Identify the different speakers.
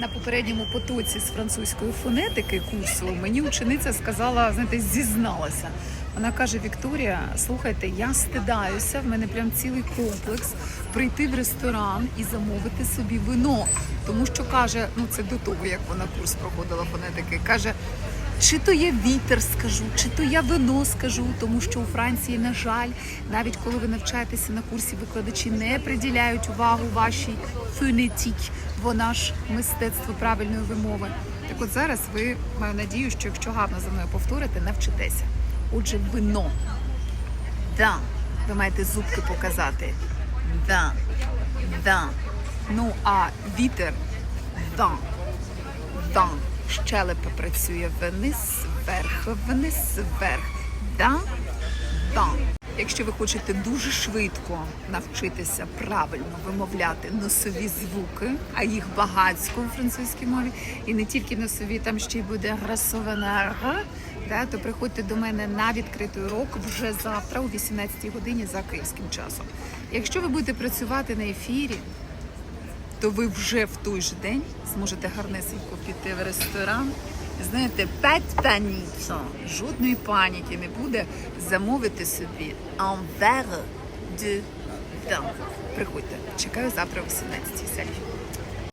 Speaker 1: на попередньому потоці з французької фонетики курсу мені учениця сказала, знаєте, зізналася. Вона каже: Вікторія, слухайте, я стидаюся, в мене прям цілий комплекс прийти в ресторан і замовити собі вино. Тому що каже, ну це до того, як вона курс проходила фонетики, каже. Чи то я вітер скажу, чи то я вино скажу, тому що у Франції, на жаль, навіть коли ви навчаєтеся на курсі, викладачі не приділяють увагу вашій фонетік, вона ж мистецтво правильної вимови. Так от зараз ви маю надію, що якщо гарно за мною повторите, навчитеся. Отже, вино. Да. Ви маєте зубки показати. Да. Да. Ну а вітер да. Да. Щелепа працює вниз, вверх, вниз, вверх. Да, да. Якщо ви хочете дуже швидко навчитися правильно вимовляти носові звуки, а їх багатсько у французькій мові, і не тільки носові, там ще й буде грасована р, да, то приходьте до мене на відкритий урок вже завтра о 18 годині за київським часом. Якщо ви будете працювати на ефірі, то ви вже в той же день зможете гарнесенько піти в ресторан. Знаєте, п'ять паніцо, жодної паніки не буде замовити собі vin. Приходьте, чекаю завтра о 18 Сергій.